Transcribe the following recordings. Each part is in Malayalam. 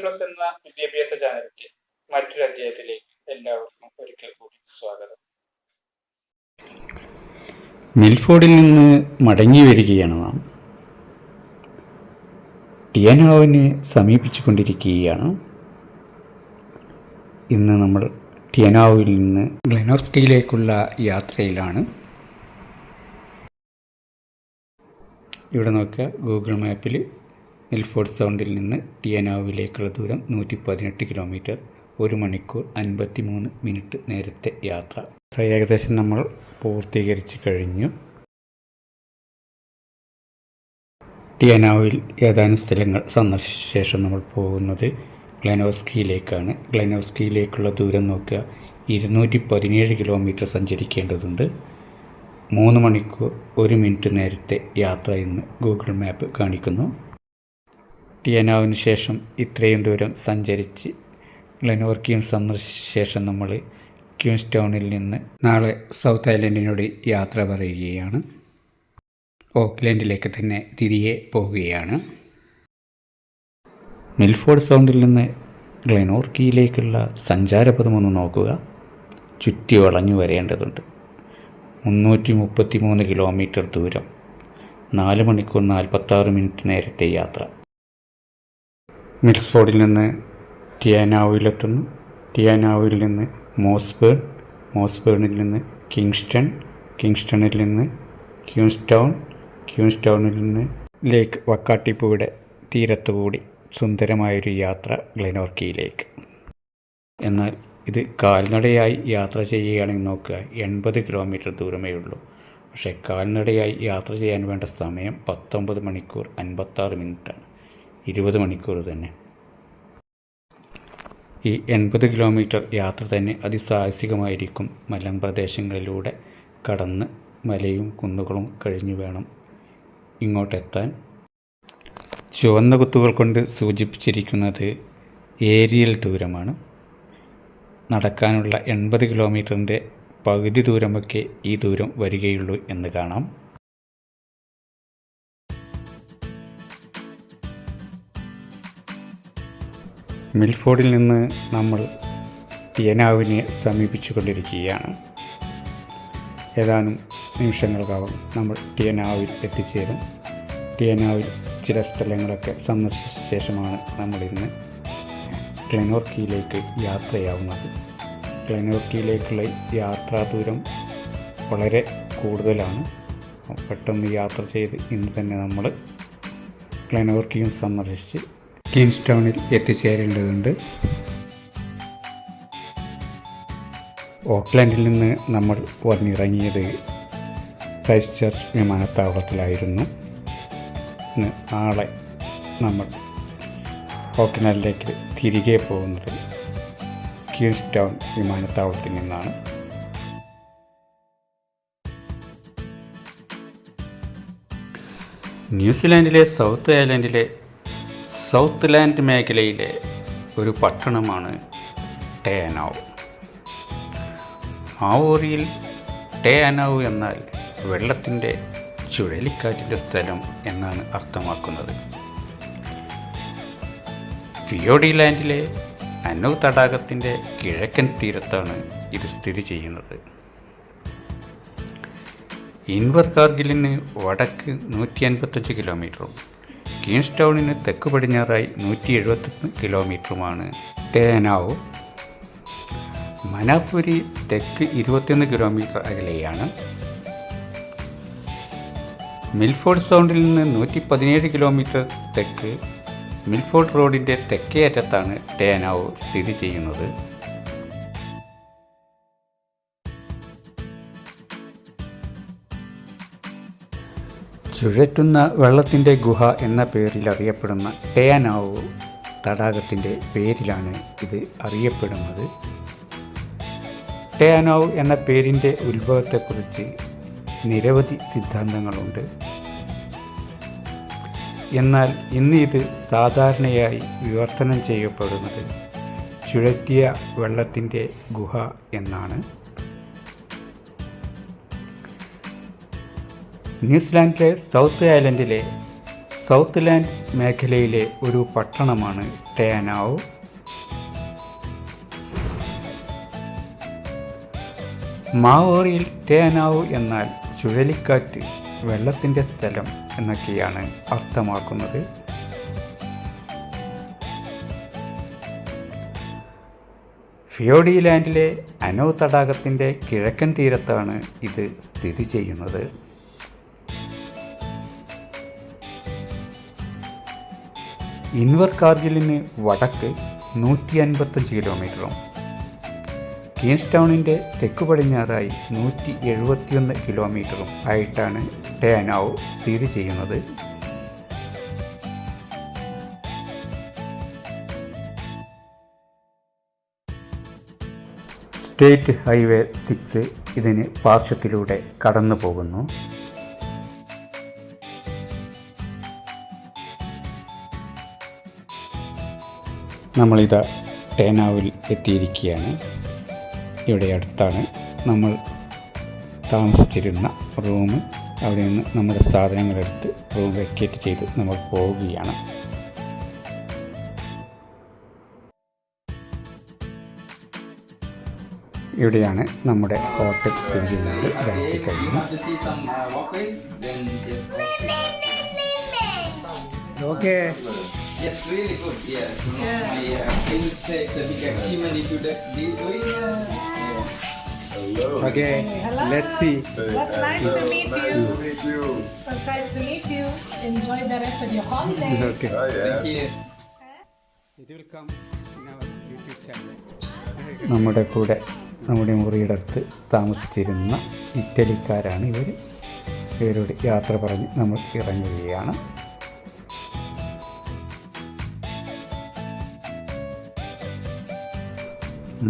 പ്ലസ് എന്ന വിദ്യാഭ്യാസ ചാനലിന്റെ മറ്റൊരു അധ്യായത്തിലേക്ക് എല്ലാവർക്കും ഒരിക്കൽ കൂടി സ്വാഗതം. മിൽഫോർഡിൽ നിന്ന് മടങ്ങി വരികയാണ് നാം. ടിയാനോവിനെ സമീപിച്ചുകൊണ്ടിരിക്കുകയാണ്. ഇന്ന് നമ്മൾ ടിയാനോവിൽ നിന്ന് ഗ്ലെനോസ്റ്റിയിലേക്കുള്ള യാത്രയിലാണ്. ഇവിടെ നോക്കുക ഗൂഗിൾ മാപ്പിൽ മിൽഫോർഡ് സൗണ്ടിൽ നിന്ന് ടിയനാവിലേക്കുള്ള ദൂരം നൂറ്റി പതിനെട്ട് കിലോമീറ്റർ ഒരു മണിക്കൂർ അൻപത്തി മൂന്ന് മിനിറ്റ് നേരത്തെ യാത്ര. ഏകദേശം നമ്മൾ പൂർത്തീകരിച്ച് കഴിഞ്ഞു. ടിയനാവിൽ ഏതാനും സ്ഥലങ്ങൾ സന്ദർശിച്ച ശേഷം നമ്മൾ പോകുന്നത് ഗ്ലനോസ്കിയിലേക്കാണ്. ഗ്ലനോസ്കിയിലേക്കുള്ള ദൂരം നോക്കുക ഇരുന്നൂറ്റി പതിനേഴ് കിലോമീറ്റർ സഞ്ചരിക്കേണ്ടതുണ്ട്. മൂന്ന് മണിക്കൂർ ഒരു മിനിറ്റ് നേരത്തെ യാത്ര എന്ന് ഗൂഗിൾ മാപ്പ് കാണിക്കുന്നു. ടിയനാവിന് ശേഷം ഇത്രയും ദൂരം സഞ്ചരിച്ച് ഗ്ലെനോർക്കിയും സന്ദർശിച്ച ശേഷം നമ്മൾ ക്യൂൻസ് ടൗണിൽ നിന്ന് നാളെ സൗത്ത് ഐലൻഡിനോട് യാത്ര പറയുകയാണ്. ഓക്ക്ലൻഡിലേക്ക് തന്നെ തിരികെ പോവുകയാണ്. മിൽഫോർഡ് സൗണ്ടിൽ നിന്ന് ഗ്ലെനോർക്കിയിലേക്കുള്ള സഞ്ചാരപഥം ഒന്ന് നോക്കുക. ചുറ്റി വളഞ്ഞു വരേണ്ടതുണ്ട്. മുന്നൂറ്റി മുപ്പത്തി മൂന്ന് കിലോമീറ്റർ ദൂരം. നാല് മണിക്കൂർ നാൽപ്പത്താറ് മിനിറ്റ് നേരത്തെ യാത്ര. മിൽസ്ഫോർഡിൽ നിന്ന് ടിയാനാവുയിലെത്തുന്നു. ടിയാനാവുയിൽ നിന്ന് മോസ്ബേൺ മോസ്ബേണിൽ നിന്ന് കിങ്സ്റ്റൺ കിങ്സ്റ്റണിൽ നിന്ന് ക്യൂൻസ് ടൗണിൽ നിന്ന് ലേക്ക് വക്കാട്ടിപ്പുയുടെ തീരത്തുകൂടി സുന്ദരമായൊരു യാത്ര ഗ്ലെനോർക്കിയിലേക്ക്. എന്നാൽ ഇത് കാൽനടയായി യാത്ര ചെയ്യുകയാണെങ്കിൽ നോക്കുക എൺപത് കിലോമീറ്റർ ദൂരമേ ഉള്ളൂ. പക്ഷേ കാൽനടയായി യാത്ര ചെയ്യാൻ വേണ്ട സമയം പത്തൊമ്പത് മണിക്കൂർ അൻപത്താറ് മിനിറ്റാണ്. ഇരുപത് മണിക്കൂർ തന്നെ. ഈ എൺപത് കിലോമീറ്റർ യാത്ര തന്നെ അതിസാഹസികമായിരിക്കും. മലമ്പ്രദേശങ്ങളിലൂടെ കടന്ന് മലയും കുന്നുകളും കഴിഞ്ഞു വേണം ഇങ്ങോട്ടെത്താൻ. ചുവന്ന കുത്തുകൾ കൊണ്ട് സൂചിപ്പിച്ചിരിക്കുന്നത് ഏരിയൽ ദൂരമാണ്. നടക്കാനുള്ള എൺപത് കിലോമീറ്ററിന്റെ പകുതി ദൂരമൊക്കെ ഈ ദൂരം വരികയുള്ളൂ എന്ന് കാണാം. മിൽഫോർഡിൽ നിന്ന് നമ്മൾ ടിയനാവിനെ സമീപിച്ചു കൊണ്ടിരിക്കുകയാണ് ഏതാനും നിമിഷങ്ങൾക്കകം നമ്മൾ ടിയനാവിൽ എത്തിച്ചേരും. ടിയനാവിൽ ചില സ്ഥലങ്ങളൊക്കെ സന്ദർശിച്ച ശേഷമാണ് നമ്മളിന്ന് ക്ലെനോർക്കിയിലേക്ക് യാത്രയാവുന്നത്. ക്ലെനോർക്കിയിലേക്കുള്ള യാത്രാ ദൂരം വളരെ കൂടുതലാണ്. പെട്ടെന്ന് യാത്ര ചെയ്ത് ഇന്ന് തന്നെ നമ്മൾ ക്ലെനോർക്കിയും സന്ദർശിച്ച് കിങ്സ് ടൗണിൽ എത്തിച്ചേരേണ്ടതുണ്ട്. ഓക്ലാൻഡിൽ നിന്ന് നമ്മൾ വന്നിറങ്ങിയത് ക്രൈസ്റ്റ് ചർച്ച് വിമാനത്താവളത്തിലായിരുന്നു. നാളെ നമ്മൾ ഓക്ലാൻഡിലേക്ക് തിരികെ പോകുന്നത് കിങ്സ് ടൗൺ വിമാനത്താവളത്തിൽ നിന്നാണ്. ന്യൂസിലാൻഡിലെ സൗത്ത് ഐലൻഡിലെ സൗത്ത് ലാൻഡ് മേഖലയിലെ ഒരു പട്ടണമാണ് ടേനാവ്. മാവോറിയിൽ ടേനാവ് എന്നാൽ വെള്ളത്തിന്റെ ചുഴലിക്കാറ്റിന്റെ സ്ഥലം എന്നാണ് അർത്ഥമാക്കുന്നത്. ഫിയോഡി ലാൻഡിലെ അനു തടാകത്തിന്റെ കിഴക്കൻ തീരത്താണ് ഇത് സ്ഥിതി ചെയ്യുന്നത്. ഇൻവർ കാർഗിലിന് വടക്ക് നൂറ്റി അൻപത്തഞ്ച് കിലോമീറ്ററും കീൻസ് ടൗണിന് തെക്ക് പടിഞ്ഞാറായി നൂറ്റി എഴുപത്തൊന്ന് കിലോമീറ്ററുമാണ്. ടേനാവ് മനാപുരി തെക്ക് ഇരുപത്തിയൊന്ന് കിലോമീറ്റർ അകലെയാണ്. മിൽഫോർഡ് സൗണ്ടിൽ നിന്ന് നൂറ്റി പതിനേഴ് കിലോമീറ്റർ തെക്ക് മിൽഫോർഡ് റോഡിന്റെ തെക്കേ അറ്റത്താണ് ടേനാവ് സ്ഥിതി ചെയ്യുന്നത്. ചുഴറ്റുന്ന വെള്ളത്തിന്റെ ഗുഹ എന്ന പേരിൽ അറിയപ്പെടുന്ന ടേനാവ് തടാകത്തിന്റെ പേരിലാണ് ഇത് അറിയപ്പെടുന്നത്. ടേനാവ് എന്ന പേരിന്റെ ഉത്ഭവത്തെക്കുറിച്ച് നിരവധി സിദ്ധാന്തങ്ങളുണ്ട്. എന്നാൽ ഇന്ന് ഇത് സാധാരണയായി വിവർത്തനം ചെയ്യപ്പെടുന്നത് ചുഴറ്റിയ വെള്ളത്തിന്റെ ഗുഹ എന്നാണ്. ന്യൂസിലാൻഡിലെ സൗത്ത് ഐലൻഡിലെ സൗത്ത് ലാൻഡ് മേഖലയിലെ ഒരു പട്ടണമാണ് ടേനാവ് മാവോറിയിൽ ടേനാവ് എന്നാൽ ചുഴലിക്കാറ്റ് വെള്ളത്തിന്റെ സ്ഥലം എന്നൊക്കെയാണ് അർത്ഥമാക്കുന്നത്. ഫിയോഡിലാൻഡിലെ അനോ തടാകത്തിന്റെ കിഴക്കൻ തീരത്താണ് ഇത് സ്ഥിതി ചെയ്യുന്നത്. ഇൻവർ കാർഗിലിന് വടക്ക് നൂറ്റി അൻപത്തഞ്ച് കിലോമീറ്ററും കീൻസ് ടൗണിന്റെ തെക്ക് പടിഞ്ഞാറായി നൂറ്റി എഴുപത്തിയൊന്ന് കിലോമീറ്ററും ആയിട്ടാണ് ടേനാവ് സ്ഥിതി ചെയ്യുന്നത്. സ്റ്റേറ്റ് ഹൈവേ സിക്സ് ഇതിന് പാർശ്വത്തിലൂടെ കടന്നു പോകുന്നു നമ്മളിതാ ടേനാവിൽ എത്തിയിരിക്കുകയാണ്. ഇവിടെ അടുത്താണ് നമ്മൾ താമസിച്ചിരുന്ന റൂം. അവിടെ നിന്ന് നമ്മുടെ സാധനങ്ങളെടുത്ത് റൂം വെക്കേറ്റ് ചെയ്ത് നമ്മൾ പോവുകയാണ്. ഇവിടെയാണ് നമ്മുടെ ഹോട്ടൽ സ്ഥിതി ചെയ്യുന്നത് രാത്രി കഴിഞ്ഞു okay Yes, really good. yes. Yeah, it's my. Uh, can you say it's a big achievement if you just do Hello. it? Uh, okay let see Well, nice to meet you. Nice to meet you. Well, nice to meet you. Enjoy the rest of your holiday. Okay. Oh yeah. Thank you. It will come in our YouTube channel. നമ്മുടെ കൂടെ നമ്മുടെ മുറിയുടെ അടുത്ത് താമസിച്ചിരുന്ന ഇറ്റലിക്കാരാണ് ഇവർ ഇവരോട് യാത്ര പറഞ്ഞ് നമ്മൾ ഇറങ്ങുകയാണ്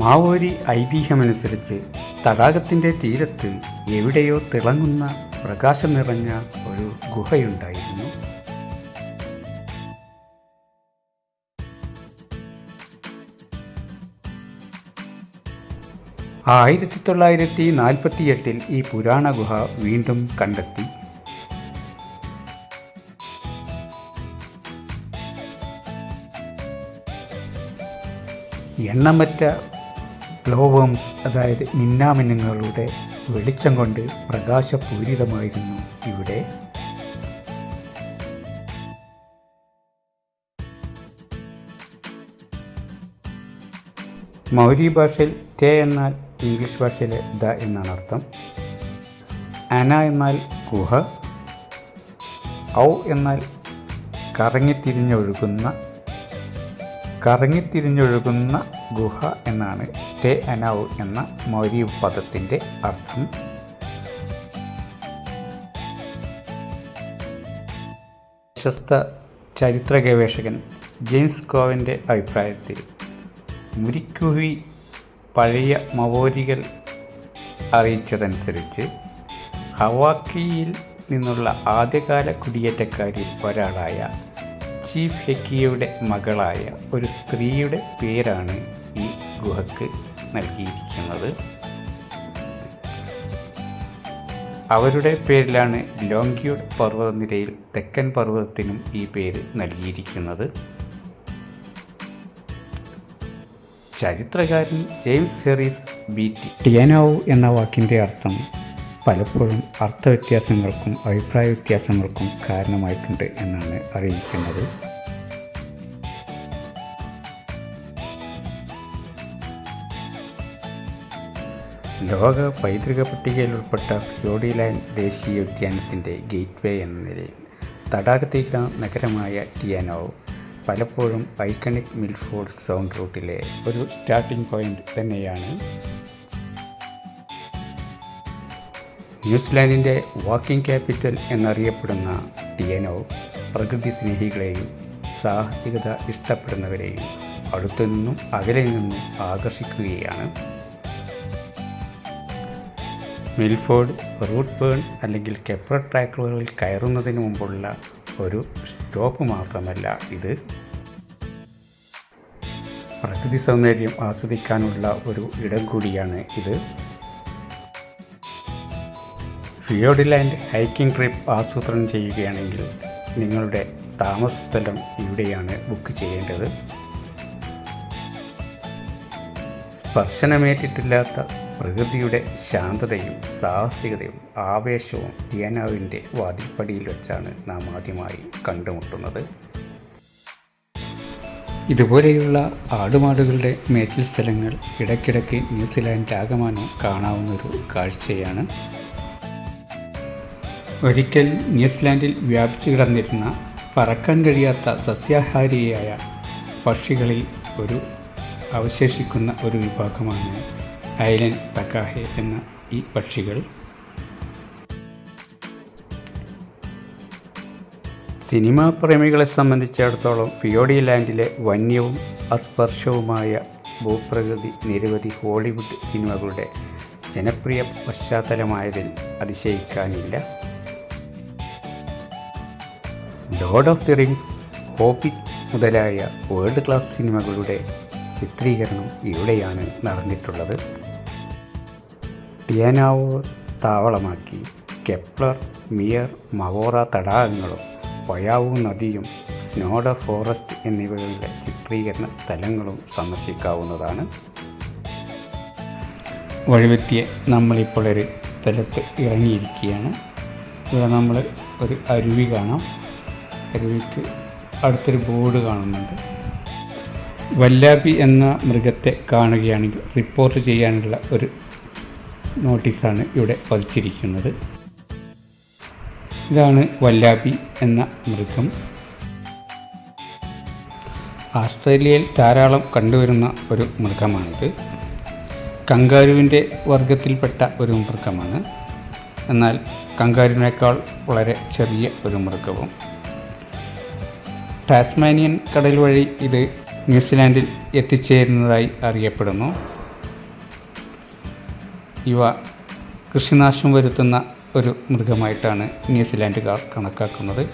മാവോരി ഐതിഹ്യമനുസരിച്ച് തടാകത്തിന്റെ തീരത്ത് എവിടെയോ തിളങ്ങുന്ന പ്രകാശം നിറഞ്ഞ ഒരു ഗുഹയുണ്ടായിരുന്നു. ആയിരത്തി തൊള്ളായിരത്തി നാൽപ്പത്തി എട്ടിൽ ഈ പുരാണ ഗുഹ വീണ്ടും കണ്ടെത്തി. എണ്ണമറ്റ ഗ്ലോവംസ് അതായത് മിന്നാമിന്നുങ്ങളുടെ വെളിച്ചം കൊണ്ട് പ്രകാശപൂരിതമായിരുന്നു ഇവിടെ. മൗരി ഭാഷയിൽ ടെ എന്നാൽ ഇംഗ്ലീഷ് ഭാഷയിലെ ദ എന്നാണ് അർത്ഥം. അന എന്നാൽ ഗുഹ ഔ എന്നാൽ കറങ്ങിത്തിരിഞ്ഞൊഴുകുന്ന കറങ്ങിത്തിരിഞ്ഞൊഴുകുന്ന ഗുഹ എന്നാണ് ടെ അനൗ എന്ന മൗരി പദത്തിന്റെ അർത്ഥം. പ്രശസ്ത ചരിത്ര ഗവേഷകൻ ജെയിംസ് കോവന്റെ അഭിപ്രായത്തിൽ മുരിക്കുഹി പഴയ മവോരികൾ അറിയിച്ചതനുസരിച്ച് ഹവാക്കിയിൽ നിന്നുള്ള ആദ്യകാല കുടിയേറ്റക്കാരിൽ ഒരാളായ ചീഫ് ഹെക്കിയയുടെ മകളായ ഒരു സ്ത്രീയുടെ പേരാണ് ഈ ഗുഹയ്ക്ക് നൽകിയിരിക്കുന്നത്. അവരുടെ പേരിലാണ് ലോങ്ക്യൂഡ് പർവതനിരയിൽ തെക്കൻ പർവതത്തിനും ഈ പേര് നൽകിയിരിക്കുന്നത്. ചരിത്രകാരൻ ജെയിംസ് ഹെറിസ് ബീറ്റി ടിയനോവ് എന്ന വാക്കിന്റെ അർത്ഥം പലപ്പോഴും അർത്ഥവ്യത്യാസങ്ങൾക്കും അഭിപ്രായ വ്യത്യാസങ്ങൾക്കും കാരണമായിട്ടുണ്ട് എന്നാണ് അറിയിക്കുന്നത്. ലോക പൈതൃക പട്ടികയിൽ ഉൾപ്പെട്ട ഫ്യോഡിലാൻഡ് ദേശീയ ഉദ്യാനത്തിന്റെ ഗേറ്റ്വേ എന്ന നിലയിൽ തടാകതീര നഗരമായ ടിയാനോവ് പലപ്പോഴും ഐക്കണിക് മിൽഫോർഡ് സൗണ്ട് റൂട്ടിലെ ഒരു സ്റ്റാർട്ടിംഗ് പോയിന്റ് തന്നെയാണ്. ന്യൂസിലാൻഡിന്റെ വാക്കിംഗ് ക്യാപിറ്റൽ എന്നറിയപ്പെടുന്ന ടിയാനോവ് പ്രകൃതി സ്നേഹികളെയും സാഹസികത ഇഷ്ടപ്പെടുന്നവരെയും അടുത്തു നിന്നും അകലെ നിന്നും ആകർഷിക്കുകയാണ്. മിൽഫോർഡ് റൂട്ട് ബേൺ അല്ലെങ്കിൽ കെപ്ര ട്രാക്കുകളിൽ കയറുന്നതിന് മുമ്പുള്ള ഒരു സ്റ്റോപ്പ് മാത്രമല്ല ഇത്. പ്രകൃതി സൗന്ദര്യം ആസ്വദിക്കാനുള്ള ഒരു ഇടം കൂടിയാണ് ഇത്. ഫിയോഡിലാൻഡ് ഹൈക്കിംഗ് ട്രിപ്പ് ആസൂത്രണം ചെയ്യുകയാണെങ്കിൽ നിങ്ങളുടെ താമസ സ്ഥലം ഇവിടെയാണ് ബുക്ക് ചെയ്യേണ്ടത്. സ്പർശനമേറ്റിട്ടില്ലാത്ത പ്രകൃതിയുടെ ശാന്തതയും സാഹസികതയും ആവേശവും ടിയാനാവിന്റെ വാതിൽപ്പടിയിൽ വെച്ചാണ് നാം ആദ്യമായി കണ്ടുമുട്ടുന്നത്. ഇതുപോലെയുള്ള ആടുമാടുകളുടെ മേച്ചിൽ സ്ഥലങ്ങൾ ഇടയ്ക്കിടയ്ക്ക് ന്യൂസിലാൻഡിലാകമാനം കാണാവുന്നൊരു കാഴ്ചയാണ്. ഒരിക്കൽ ന്യൂസിലാൻഡിൽ വ്യാപിച്ചു കിടന്നിരുന്ന പറക്കാൻ കഴിയാത്ത സസ്യാഹാരിയായ പക്ഷികളിൽ ഒരു അവശേഷിക്കുന്ന ഒരു വിഭാഗമാണ് ഐലൻഡ് തക്കാഹെ എന്ന ഈ പക്ഷികൾ സിനിമാ പ്രേമികളെ സംബന്ധിച്ചിടത്തോളം പിയോഡി ലാൻഡിലെ വന്യവും അസ്പർശവുമായ ഭൂപ്രകൃതി നിരവധി ഹോളിവുഡ് സിനിമകളുടെ ജനപ്രിയ പശ്ചാത്തലമായതിൽ അതിശയിക്കാനില്ല. Lord of the rings hobbit മുതലായ വേൾഡ് ക്ലാസ് സിനിമകളുടെ ചിത്രീകരണം ഇവിടെയാണ് നടന്നിട്ടുള്ളത്. ടിയാനാവോ താവളമാക്കി. കെപ്ലർ മിയർ മവോറ തടാകങ്ങളും പയാവു നദിയും സ്നോഡ ഫോറസ്റ്റ് എന്നിവകളുടെ ചിത്രീകരണ സ്ഥലങ്ങളും സന്ദർശിക്കാവുന്നതാണ്. വഴിവെത്തിയ നമ്മളിപ്പോൾ ഒരു സ്ഥലത്ത് ഇറങ്ങിയിരിക്കുകയാണ്. ഇവിടെ നമ്മൾ ഒരു അരുവി കാണാം. അരുവിക്ക് അടുത്തൊരു ബോർഡ് കാണുന്നുണ്ട്. വല്ലാബി എന്ന മൃഗത്തെ കാണുകയാണെങ്കിൽ റിപ്പോർട്ട് ചെയ്യാനുള്ള ഒരു നോട്ടീസാണ് ഇവിടെ പതിച്ചിരിക്കുന്നത് ഇതാണ് വല്ലാബി എന്ന മൃഗം. ആസ്ട്രേലിയയിൽ ധാരാളം കണ്ടുവരുന്ന ഒരു മൃഗമാണിത്. കങ്കാരുവിന്റെ വർഗത്തിൽപ്പെട്ട ഒരു മൃഗമാണ്. എന്നാൽ കങ്കാരുവിനേക്കാൾ വളരെ ചെറിയ ഒരു മൃഗവും. ടാസ്മാനിയൻ കടൽ വഴി ഇത് ന്യൂസിലാൻഡിൽ എത്തിച്ചേരുന്നതായി അറിയപ്പെടുന്നു. ഇവ കൃഷിനാശം വരുത്തുന്ന ഒരു മൃഗമായിട്ടാണ് ന്യൂസിലാൻഡുകാർ കണക്കാക്കുന്നത്.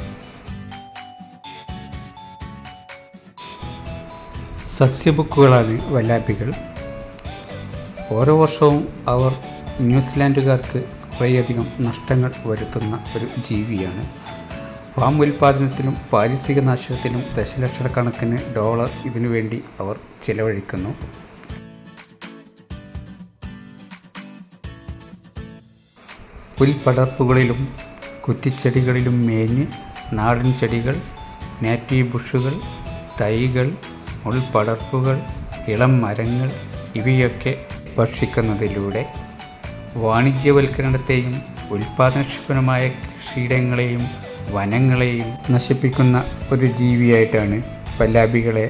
സസ്യബുക്കുകളാണ് വല്ലാപ്പികൾ. ഓരോ വർഷവും അവർ ന്യൂസിലാൻഡുകാർക്ക് കുറേയധികം നഷ്ടങ്ങൾ വരുത്തുന്ന ഒരു ജീവിയാണ്. ഫാം ഉൽപ്പാദനത്തിലും പാരിസ്ഥിതിക നാശത്തിലും ദശലക്ഷക്കണക്കിന് ഡോളർ ഇതിനുവേണ്ടി അവർ ചിലവഴിക്കുന്നു. പുൽപ്പടർപ്പുകളിലും കുറ്റിച്ചെടികളിലും മേഞ്ഞ് നാടൻ ചെടികൾ നാറ്റീവ് ബുഷുകൾ തൈകൾ ഉൾപ്പടർപ്പുകൾ ഇളം മരങ്ങൾ ഇവയൊക്കെ ഭക്ഷിക്കുന്നതിലൂടെ വാണിജ്യവൽക്കരണത്തെയും ഉൽപാദനക്ഷമമായ കൃഷിയിടങ്ങളെയും വനങ്ങളെയും നശിപ്പിക്കുന്ന ഒരു ജീവിയായിട്ടാണ് പല്ലാബികളെ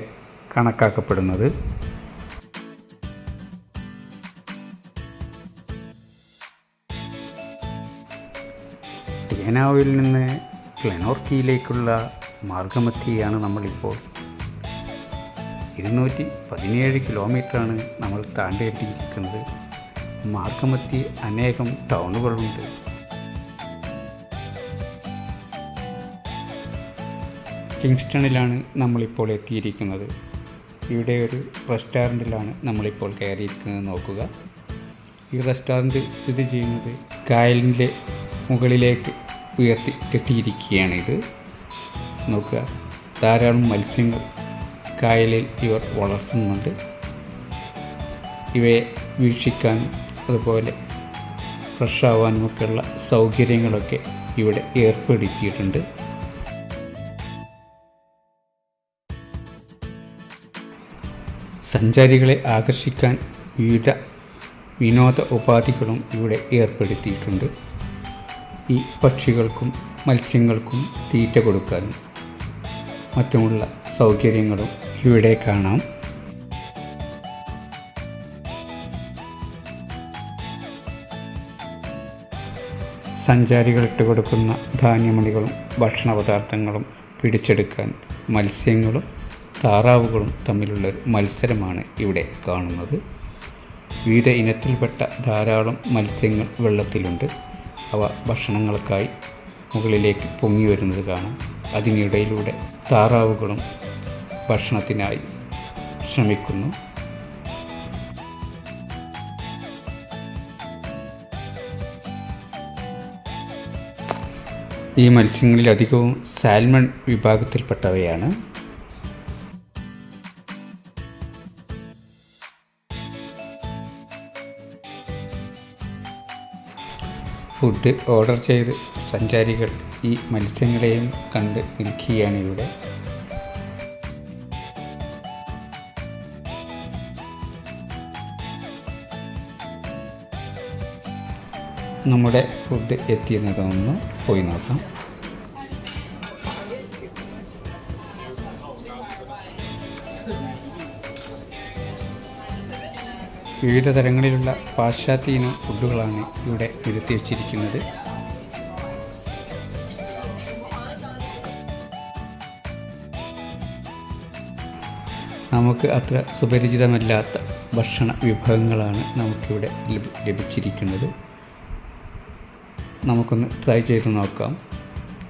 കണക്കാക്കപ്പെടുന്നത്. ടിയനാവിൽ നിന്ന് ക്ലെനോർക്കിയിലേക്കുള്ള മാർഗമധ്യയാണ് നമ്മളിപ്പോൾ. ഇരുന്നൂറ്റി പതിനേഴ് കിലോമീറ്ററാണ് നമ്മൾ താണ്ടേണ്ടിയിരിക്കുന്നത്. മാർഗമധ്യേ അനേകം ടൗണുകളുണ്ട്. കിങ്സ്റ്റണിലാണ് നമ്മളിപ്പോൾ എത്തിയിരിക്കുന്നത്. ഇവിടെ ഒരു റെസ്റ്റോറന്റിലാണ് നമ്മളിപ്പോൾ കയറിയിരിക്കുന്നത്. നോക്കുക. ഈ റെസ്റ്റോറന്റ് സ്ഥിതി ചെയ്യുന്നത് കായലിന്റെ മുകളിലേക്ക് ഉയർത്തി കെട്ടിയിരിക്കുകയാണ് ഇത് നോക്കുക ധാരാളം മത്സ്യങ്ങൾ കായലിൽ ഇവർ വളർത്തുന്നുണ്ട്. ഇവയെ വീക്ഷിക്കാനും അതുപോലെ ഫ്രഷ് ആവാനുമൊക്കെയുള്ള സൗകര്യങ്ങളൊക്കെ ഇവിടെ ഏർപ്പെടുത്തിയിട്ടുണ്ട്. സഞ്ചാരികളെ ആകർഷിക്കാൻ വിവിധ വിനോദ ഉപാധികളും ഇവിടെ ഏർപ്പെടുത്തിയിട്ടുണ്ട്. ഈ പക്ഷികൾക്കും മത്സ്യങ്ങൾക്കും തീറ്റ കൊടുക്കാനും മറ്റുമുള്ള സൗകര്യങ്ങളും ഇവിടെ കാണാം. സഞ്ചാരികൾക്ക് കൊടുക്കുന്ന ധാന്യമണികളും ഭക്ഷണ പദാർത്ഥങ്ങളും പിടിച്ചെടുക്കാൻ മത്സ്യങ്ങളും താറാവുകളും തമ്മിലുള്ള ഒരു മത്സരമാണ് ഇവിടെ കാണുന്നത്. വിവിധ ഇനത്തിൽപ്പെട്ട ധാരാളം മത്സ്യങ്ങൾ വെള്ളത്തിലുണ്ട്. അവ ഭക്ഷണങ്ങൾക്കായി മുകളിലേക്ക് പൊങ്ങി വരുന്നത് കാണാം. അതിനിടയിലൂടെ താറാവുകളും ഭക്ഷണത്തിനായി ശ്രമിക്കുന്നു. ഈ മത്സ്യങ്ങളിൽ അധികവും സാൽമൺ വിഭാഗത്തിൽപ്പെട്ടവയാണ്. ഫുഡ് ഓർഡർ ചെയ്ത് സഞ്ചാരികൾ ഈ മത്സ്യങ്ങളെയും കണ്ട് നിൽക്കുകയാണ് ഇവിടെ. നമ്മുടെ ഫുഡ് എത്തിയെന്നതൊന്ന് പോയി നോക്കാം. വിവിധ തരങ്ങളിലുള്ള പാശ്ചാത്യ ഇനം ഫുഡുകളാണ് ഇവിടെ നിരത്തി വച്ചിരിക്കുന്നത്. നമുക്ക് അത്ര സുപരിചിതമല്ലാത്ത ഭക്ഷണ വിഭവങ്ങളാണ് നമുക്കിവിടെ ലഭിച്ചിരിക്കുന്നത്. നമുക്കൊന്ന് ട്രൈ ചെയ്ത് നോക്കാം.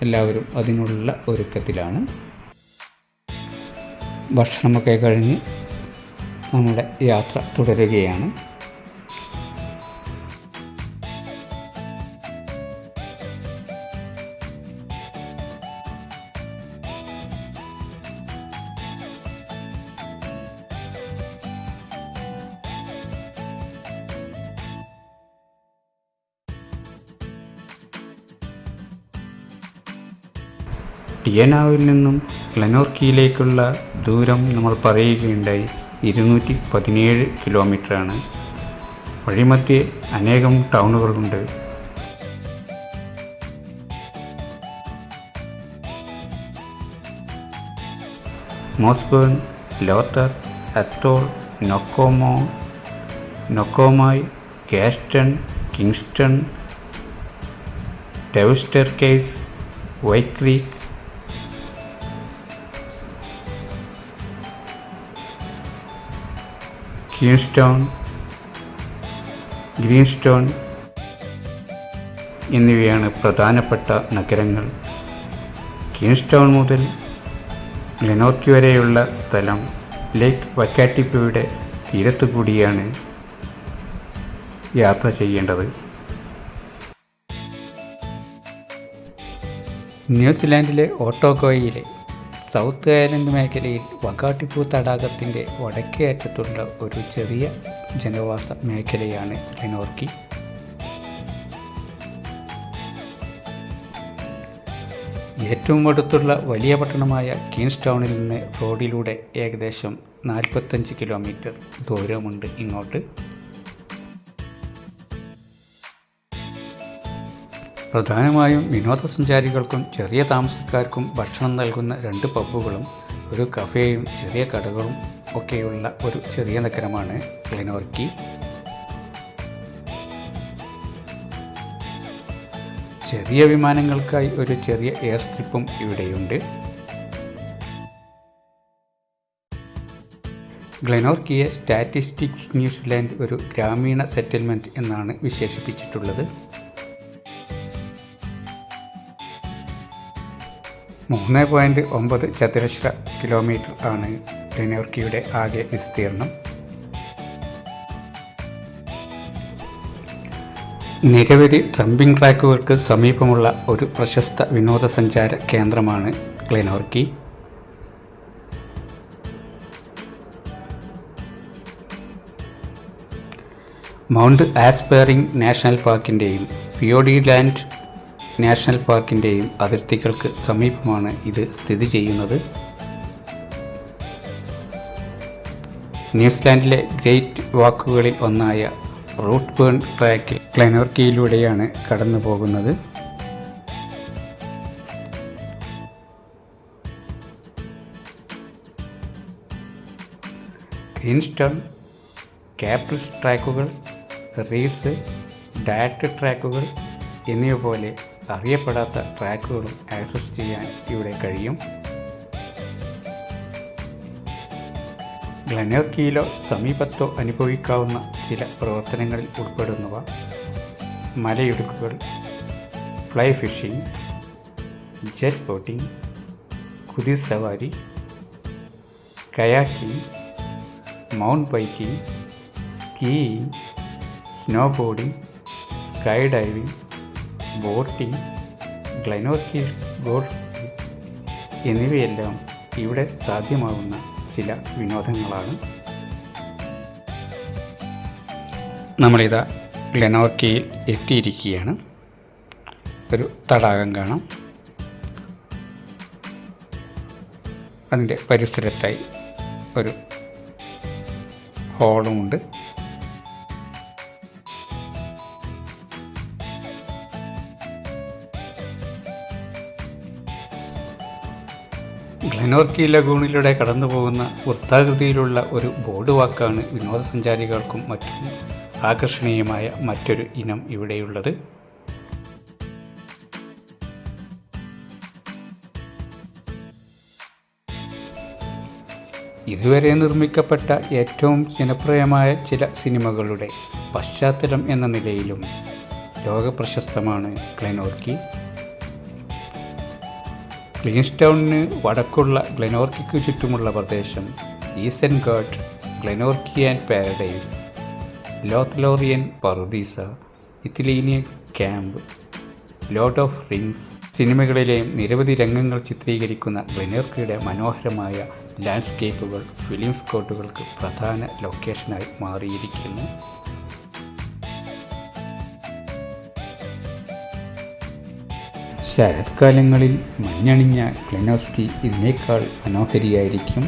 എല്ലാവരും അതിനുള്ള ഒരുക്കത്തിലാണ്. ഭക്ഷണമൊക്കെ കഴിഞ്ഞ് നമ്മുടെ യാത്ര തുടരുകയാണ്. ടിയനാവിൽ നിന്നും ക്ലെനോർക്കിയിലേക്കുള്ള ദൂരം നമ്മൾ പറയുകയുണ്ടായി. ഇരുന്നൂറ്റി പതിനേഴ് കിലോമീറ്ററാണ്. വഴിമധ്യേ അനേകം ടൗണുകളുണ്ട്. മോസ്ബേൺ ലോത്തർ അത്തോൾ നൊക്കോമോ നൊക്കോമായി കാസ്റ്റൺ കിങ്സ്റ്റൺ ഡെവിസ്റ്റർ കേസ് വൈക്രീക്ക് ക്യൂൺസ്റ്റൗൺ ഗ്രീൻസ്റ്റോൺ എന്നിവയാണ് പ്രധാനപ്പെട്ട നഗരങ്ങൾ. ക്യൂൺസ്റ്റൗൺ മുതൽ ലെനോർക്ക് വരെയുള്ള സ്ഥലം ലേക്ക് വക്കാറ്റിപ്പയുടെ തീരത്തു കൂടിയാണ് യാത്ര ചെയ്യേണ്ടത്. ന്യൂസിലാൻഡിലെ ഓട്ടോഗോയിലെ സൗത്ത് ഐലൻഡ് മേഖലയിൽ വകാട്ടിപ്പൂ തടാകത്തിന്റെ വടക്കേ അറ്റത്തുള്ള ഒരു ചെറിയ ജനവാസ മേഖലയാണ് റിനോർക്കി. ഏറ്റവും അടുത്തുള്ള വലിയ പട്ടണമായ കീൻസ് ടൗണിൽ നിന്ന് റോഡിലൂടെ ഏകദേശം നാൽപ്പത്തഞ്ച് കിലോമീറ്റർ ദൂരമുണ്ട് ഇങ്ങോട്ട്. പ്രധാനമായും വിനോദസഞ്ചാരികൾക്കും ചെറിയ താമസക്കാർക്കും ഭക്ഷണം നൽകുന്ന രണ്ട് പബ്ബുകളും ഒരു കഫേയും ചെറിയ കടകളും ഒക്കെയുള്ള ഒരു ചെറിയ നഗരമാണ് ക്ലിനോർക്കി. ചെറിയ വിമാനങ്ങൾക്കായി ഒരു ചെറിയ എയർ സ്ട്രിപ്പും ഇവിടെയുണ്ട്. ഗ്ലെനോർക്കിയെ സ്റ്റാറ്റിസ്റ്റിക്സ് ന്യൂസിലാൻഡ് ഒരു ഗ്രാമീണ സെറ്റിൽമെന്റ് എന്നാണ് വിശേഷിപ്പിച്ചിട്ടുള്ളത്. മൂന്ന് പോയിന്റ് ഒമ്പത് ചതുരശ്ര കിലോമീറ്റർ ആണ് ടെനോർക്കിയുടെ ആകെ വിസ്തീർണം. നിരവധി ട്രംപിംഗ് ട്രാക്കുകൾക്ക് സമീപമുള്ള ഒരു പ്രശസ്ത വിനോദസഞ്ചാര കേന്ദ്രമാണ് ക്ലിനോർക്കി മൗണ്ട് ആസ്പെയറിംഗ് നാഷണൽ പാർക്കിന്റെയും പിയോഡി ലാൻഡ് നാഷണൽ പാർക്കിന്റെയും അതിർത്തികൾക്ക് സമീപമാണ് ഇത് സ്ഥിതി ചെയ്യുന്നത്. ന്യൂസിലാൻഡിലെ ഗ്രേറ്റ് വാക്കുകളിൽ ഒന്നായ റൂട്ട് ബേൺ ട്രാക്കിൽ ക്ലെനോർക്കിയിലൂടെയാണ് കടന്നു പോകുന്നത് ഗ്രീൻസ്റ്റോൺ ക്യാപ്രിസ് ട്രാക്കുകൾ റീസ് ഡയറക്ട് ട്രാക്കുകൾ എന്നിവ പോലെ അറിയപ്പെടാത്ത ട്രാക്കുകളും ആക്സസ് ചെയ്യാൻ ഇവിടെ കഴിയും. ഗ്ലനോക്കിയിലോ സമീപത്തോ അനുഭവിക്കാവുന്ന ചില പ്രവർത്തനങ്ങളിൽ ഉൾപ്പെടുന്നവ മലയിടുക്കുകൾ fly fishing jet boating കുതിസവാരി kayaking mount biking skiing snowboarding skydiving boating Glenorchy golf എന്നിവയെല്ലാം ഇവിടെ സാധ്യമാകുന്ന ചില വിനോദങ്ങളാണ്. നമ്മളിതാ ഗ്ലെനോർക്കിയിൽ എത്തിയിരിക്കുകയാണ്. ഒരു തടാകം കാണാം. അതിന്റെ പരിസരത്തായി ഒരു ഹോളുമുണ്ട് ഗ്ലെനോർക്കി ലഗൂണിലൂടെ കടന്നു പോകുന്ന വൃത്താകൃതിയിലുള്ള ഒരു ബോർഡ് വാക്കാണ് വിനോദസഞ്ചാരികൾക്കും മറ്റും ആകർഷണീയമായ മറ്റൊരു ഇനം ഇവിടെയുള്ളത്. ഇതുവരെ നിർമ്മിക്കപ്പെട്ട ഏറ്റവും ജനപ്രിയമായ ചില സിനിമകളുടെ പശ്ചാത്തലം എന്ന നിലയിലും ലോകപ്രശസ്തമാണ് ഗ്ലെനോർക്കി ക്ലീൻസ്റ്റൗണിന് വടക്കുള്ള ഗ്ലെനോർക്കിക്ക് ചുറ്റുമുള്ള പ്രദേശം ഈസൻ ഗാഡ് ഗ്ലെനോർക്കിയൻ paradise Lothlorien പറുദീസ Ithilien camp Lord of Rings സിനിമകളിലെയും നിരവധി രംഗങ്ങൾ ചിത്രീകരിക്കുന്ന ഗ്ലെനോർക്കിയുടെ മനോഹരമായ ലാൻഡ്സ്കേപ്പുകൾ ഫിലിം സ്കോട്ടുകൾക്ക് പ്രധാന ലൊക്കേഷനായി മാറിയിരിക്കുന്നു. ശരത്കാലങ്ങളിൽ മഞ്ഞണിഞ്ഞ ക്ലിനോസ്കി ഇതിനേക്കാൾ മനോഹരിയായിരിക്കും.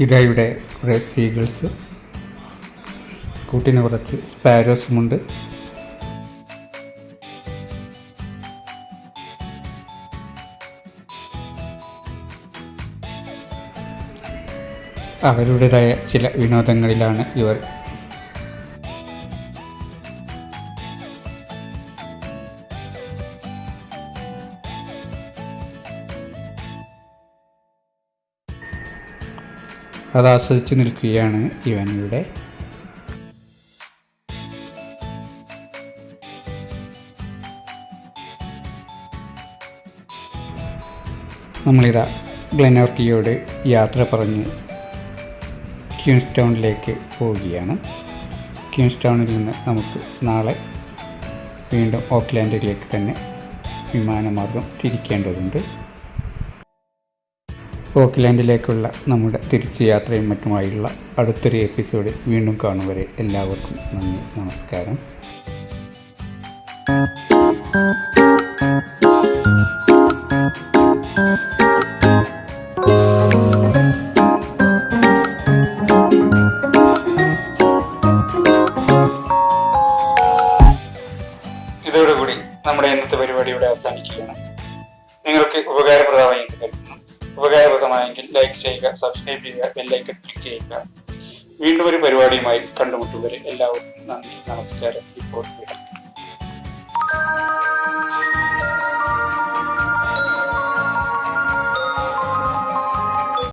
ഇതാ ഇവിടെ കുറേ സീഗിൾസ്. കൂട്ടിന് കുറച്ച് സ്പാരോസുമുണ്ട് അവരുടേതായ ചില വിനോദങ്ങളിലാണ് ഇവർ അത് ആസ്വദിച്ച് നിൽക്കുകയാണ് ഇവൻ ഇവിടെ നമ്മളിതാ ഗ്ലെനോർക്കിയോട് യാത്ര പറഞ്ഞ് ക്യൂൻസ് ടൗണിലേക്ക് പോവുകയാണ്. ക്യൂൻസ് ടൗണിൽ നിന്ന് നമുക്ക് നാളെ വീണ്ടും ഓക്ലാൻഡിലേക്ക് തന്നെ വിമാനമാർഗം തിരിക്കേണ്ടതുണ്ട്. ഓക്ലാൻഡിലേക്കുള്ള നമ്മുടെ തിരിച്ചു യാത്രയും മറ്റുമായുള്ള അടുത്തൊരു എപ്പിസോഡ് വീണ്ടും കാണുവരെ എല്ലാവർക്കും നന്ദി നമസ്കാരം. സബ്സ്ക്രൈബ് ചെയ്യുക ബെല്ലൈക്കൺ ക്ലിക്ക് ചെയ്യുക. വീണ്ടും ഒരു പരിപാടിയുമായി കണ്ടുമുട്ടുവരെ എല്ലാവർക്കും നന്ദി നമസ്കാരം.